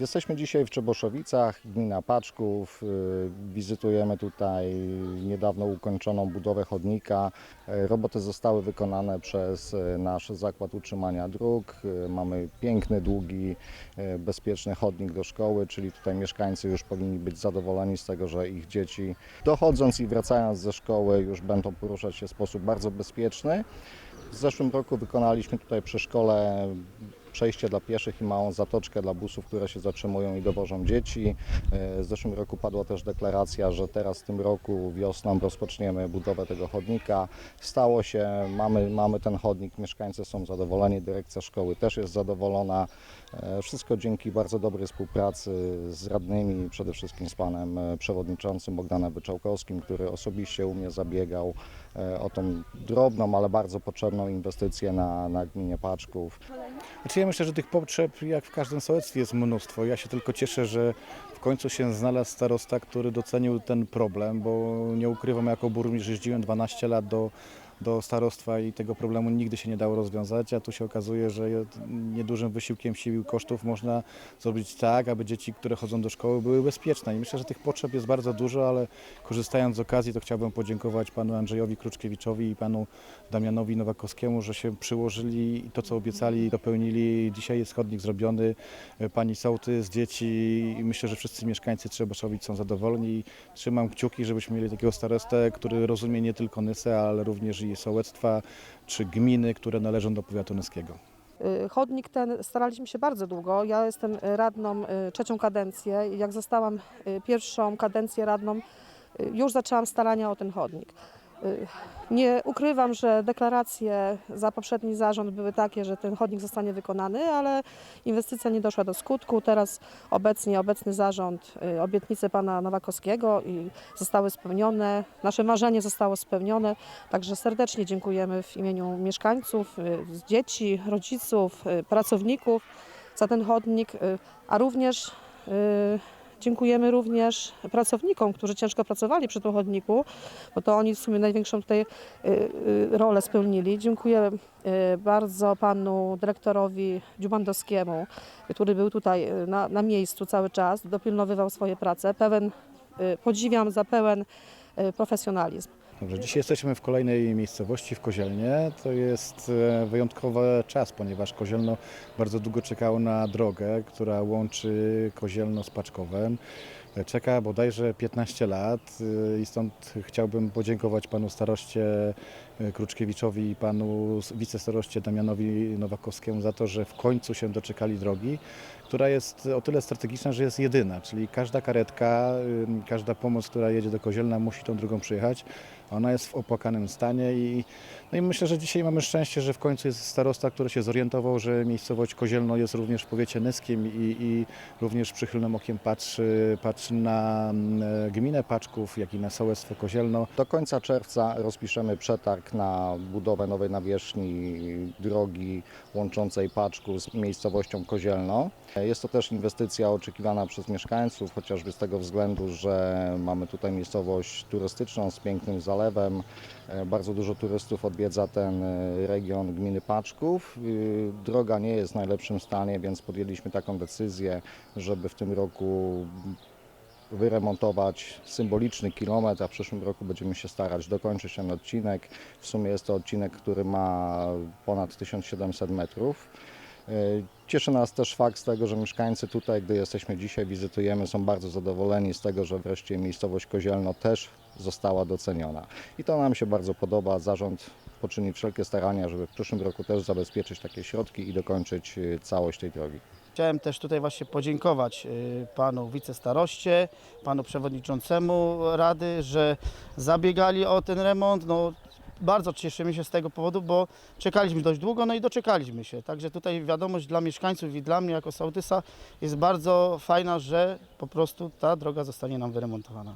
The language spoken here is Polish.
Jesteśmy dzisiaj w Czeboszowicach, gmina Paczków. y, Wizytujemy tutaj niedawno ukończoną budowę chodnika. Y, Roboty zostały wykonane przez y, nasz zakład utrzymania dróg. Mamy piękny, długi, bezpieczny chodnik do szkoły, czyli tutaj mieszkańcy już powinni być zadowoleni z tego, że ich dzieci dochodząc i wracając ze szkoły już będą poruszać się w sposób bardzo bezpieczny. W zeszłym roku wykonaliśmy tutaj przy szkole przejście dla pieszych i małą zatoczkę dla busów, które się zatrzymują i dowożą dzieci. E, W zeszłym roku padła też deklaracja, że teraz w tym roku wiosną rozpoczniemy budowę tego chodnika. Stało się, mamy, mamy ten chodnik, mieszkańcy są zadowoleni, dyrekcja szkoły też jest zadowolona. E, Wszystko dzięki bardzo dobrej współpracy z radnymi, przede wszystkim z panem e, przewodniczącym Bogdanem Wyczałkowskim, który osobiście u mnie zabiegał o tą drobną, ale bardzo potrzebną inwestycję na, na gminie Paczków. Znaczy ja myślę, że tych potrzeb jak w każdym sołectwie jest mnóstwo. Ja się tylko cieszę, że w końcu się znalazł starosta, który docenił ten problem, bo nie ukrywam, jako burmistrz jeździłem 12 lat do, do starostwa i tego problemu nigdy się nie dało rozwiązać, a tu się okazuje, że niedużym wysiłkiem sił i kosztów można zrobić tak, aby dzieci, które chodzą do szkoły były bezpieczne i myślę, że tych potrzeb jest bardzo dużo, ale korzystając z okazji to chciałbym podziękować panu Andrzejowi Kruczkiewiczowi i panu Damianowi Nowakowskiemu, że się przyłożyli i to co obiecali dopełnili. Dzisiaj jest chodnik zrobiony, pani sołtys, dzieci i myślę, że wszyscy mieszkańcy Trzeboszowic są zadowoleni. Trzymam kciuki, żebyśmy mieli takiego starostę, który rozumie nie tylko Nysę, ale również i sołectwa czy gminy, które należą do powiatu nyskiego. Y, Chodnik ten staraliśmy się bardzo długo. Ja jestem radną y, trzecią kadencję jak zostałam y, pierwszą kadencję radną, już zaczęłam starania o ten chodnik. Y, Nie ukrywam, że deklaracje za poprzedni zarząd były takie, że ten chodnik zostanie wykonany, ale inwestycja nie doszła do skutku. Teraz obecnie obecny zarząd, y, obietnice pana Nowakowskiego i zostały spełnione. Nasze marzenie zostało spełnione. Także serdecznie dziękujemy w imieniu mieszkańców, y, dzieci, rodziców, pracowników za ten chodnik, a również dziękujemy również pracownikom, którzy ciężko pracowali przy tym chodniku, bo to oni w sumie największą tutaj y, y, rolę spełnili. Dziękuję y, bardzo panu dyrektorowi Dziubandowskiemu, który był tutaj na, na miejscu cały czas, dopilnowywał swoje prace. Pełen, podziwiam za pełen profesjonalizm. Dobrze, dzisiaj jesteśmy w kolejnej miejscowości w Kozielnie. To jest e, wyjątkowy czas, ponieważ Kozielno bardzo długo czekało na drogę, która łączy Kozielno z Paczkowem. E, Czeka bodajże 15 lat e, i stąd chciałbym podziękować panu staroście Kruczkiewiczowi i panu wicestaroście Damianowi Nowakowskiemu za to, że w końcu się doczekali drogi, która jest o tyle strategiczna, że jest jedyna, czyli każda karetka, każda pomoc, która jedzie do Kozielna musi tą drogą przyjechać. Ona jest w opłakanym stanie i, no i myślę, że dzisiaj mamy szczęście, że w końcu jest starosta, który się zorientował, że miejscowość Kozielno jest również w powiecie nyskim i, i również przychylnym okiem patrzy, patrzy na mm, e, gminę Paczków, jak i na sołectwo Kozielno. Do końca czerwca rozpiszemy przetarg na budowę nowej nawierzchni drogi łączącej Paczków z miejscowością Kozielno. Jest to też inwestycja oczekiwana przez mieszkańców, chociażby z tego względu, że mamy tutaj miejscowość turystyczną z pięknym zalewem. E, Bardzo dużo turystów odwiedza ten e, region gminy Paczków. Y, Droga nie jest w najlepszym stanie, więc podjęliśmy taką decyzję, żeby w tym roku wyremontować symboliczny kilometr, a w przyszłym roku będziemy się starać dokończyć ten odcinek. W sumie jest to odcinek, który ma ponad 1700 metrów. E, Cieszy nas też fakt z tego, że mieszkańcy tutaj, gdy jesteśmy dzisiaj, wizytujemy, są bardzo zadowoleni z tego, że wreszcie miejscowość Kozielno też została doceniona. I to nam się bardzo podoba. Zarząd poczyni wszelkie starania, żeby w przyszłym roku też zabezpieczyć takie środki i dokończyć e, całość tej drogi. Chciałem też tutaj właśnie podziękować y, panu wicestaroście, panu przewodniczącemu rady, że zabiegali o ten remont. No, bardzo cieszymy się z tego powodu, bo czekaliśmy dość długo, no i doczekaliśmy się. Także tutaj wiadomość dla mieszkańców i dla mnie jako sołtysa jest bardzo fajna, że po prostu ta droga zostanie nam wyremontowana.